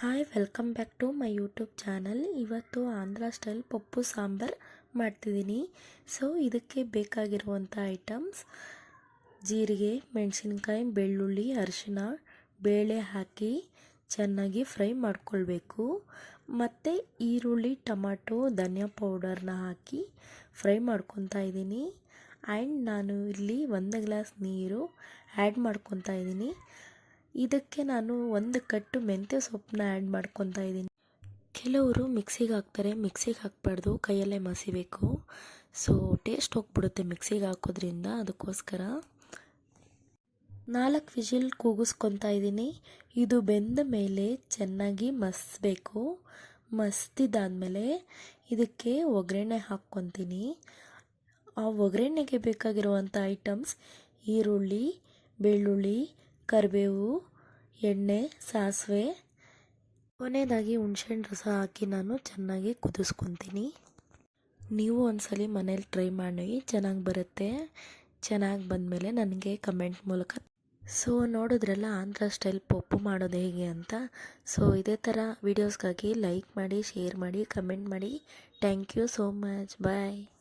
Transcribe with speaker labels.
Speaker 1: Hi welcome back to my YouTube channel ಇವತ್ತು Andhra style Pappu sambar ಮಾಡ್ತಿದ್ದೀನಿ. So ಇದಕ್ಕೆ ಬೇಕಾಗಿರುವಂಥ ಐಟಮ್ಸ್ ಜೀರಿಗೆ, ಮೆಣಸಿನ್ಕಾಯಿ, ಬೆಳ್ಳುಳ್ಳಿ ಅರಿಶಿನ ಬೇಳೆ ಹಾಕಿ ಚೆನ್ನಾಗಿ ಫ್ರೈ ಮಾಡ್ಕೊಳ್ಬೇಕು. ಮತ್ತು ಈರುಳ್ಳಿ, ಟೊಮಾಟೊ, ಧನಿಯಾ ಪೌಡರ್ನ ಹಾಕಿ ಫ್ರೈ ಮಾಡ್ಕೊತಾ ಇದ್ದೀನಿ. ಆ್ಯಂಡ್ ನಾನು ಇಲ್ಲಿ ಒಂದು ಗ್ಲಾಸ್ ನೀರು ಆ್ಯಡ್ ಮಾಡ್ಕೊತಾ ಇದ್ದೀನಿ. ಇದಕ್ಕೆ ನಾನು ಒಂದು ಕಟ್ಟು ಮೆಂತ್ಯ ಸೊಪ್ಪನ್ನ ಆ್ಯಡ್ ಮಾಡ್ಕೊತಾ ಇದ್ದೀನಿ. ಕೆಲವರು ಮಿಕ್ಸಿಗೆ ಹಾಕ್ತಾರೆ ಮಿಕ್ಸಿಗೆ ಹಾಕ್ಬಾರ್ದು, ಕೈಯಲ್ಲೇ ಮಸಿಬೇಕು. ಸೊ ಟೇಸ್ಟ್ ಹೋಗ್ಬಿಡುತ್ತೆ ಮಿಕ್ಸಿಗೆ ಹಾಕೋದ್ರಿಂದ ಅದಕ್ಕೋಸ್ಕರ. ನಾಲ್ಕು ವಿಜಿಲ್ ಕೂಗಿಸ್ಕೊತಾ ಇದ್ದೀನಿ. ಇದು ಬೆಂದ ಮೇಲೆ ಚೆನ್ನಾಗಿ ಮಸ್ಬೇಕು. ಮಸ್ತಿದ್ದಾದಮೇಲೆ ಇದಕ್ಕೆ ಒಗ್ಗರಣೆ ಹಾಕ್ಕೊತೀನಿ. ಆ ಒಗ್ಗರಣೆಗೆ ಬೇಕಾಗಿರುವಂಥ ಐಟಮ್ಸ್ ಈರುಳ್ಳಿ, ಬೆಳ್ಳುಳ್ಳಿ ಕರಿಬೇವು, ಎಣ್ಣೆ, ಸಾಸಿವೆ. ಕೊನೆಯದಾಗಿ ಹುಣ್ಸೆಹಣ್ಣು ರಸ ಹಾಕಿ ನಾನು ಚೆನ್ನಾಗಿ ಕುದಿಸ್ಕೊತೀನಿ. ನೀವು ಒಂದ್ಸಲಿ ಮನೇಲಿ ಟ್ರೈ ಮಾಡಿ, ಚೆನ್ನಾಗಿ ಬರುತ್ತೆ. ಚೆನ್ನಾಗಿ ಬಂದಮೇಲೆ ನನಗೆ ಕಮೆಂಟ್ ಮೂಲಕ ಸೊ, ನೋಡಿದ್ರಲ್ಲ ಆಂಧ್ರ ಸ್ಟೈಲ್ ಪಪ್ಪು ಮಾಡೋದು ಹೇಗೆ ಅಂತ. ಸೊ, ಇದೇ ಥರ ವೀಡಿಯೋಸ್ಗಾಗಿ ಲೈಕ್ ಮಾಡಿ, ಶೇರ್ ಮಾಡಿ, ಕಮೆಂಟ್ ಮಾಡಿ. Thank you so much. Bye.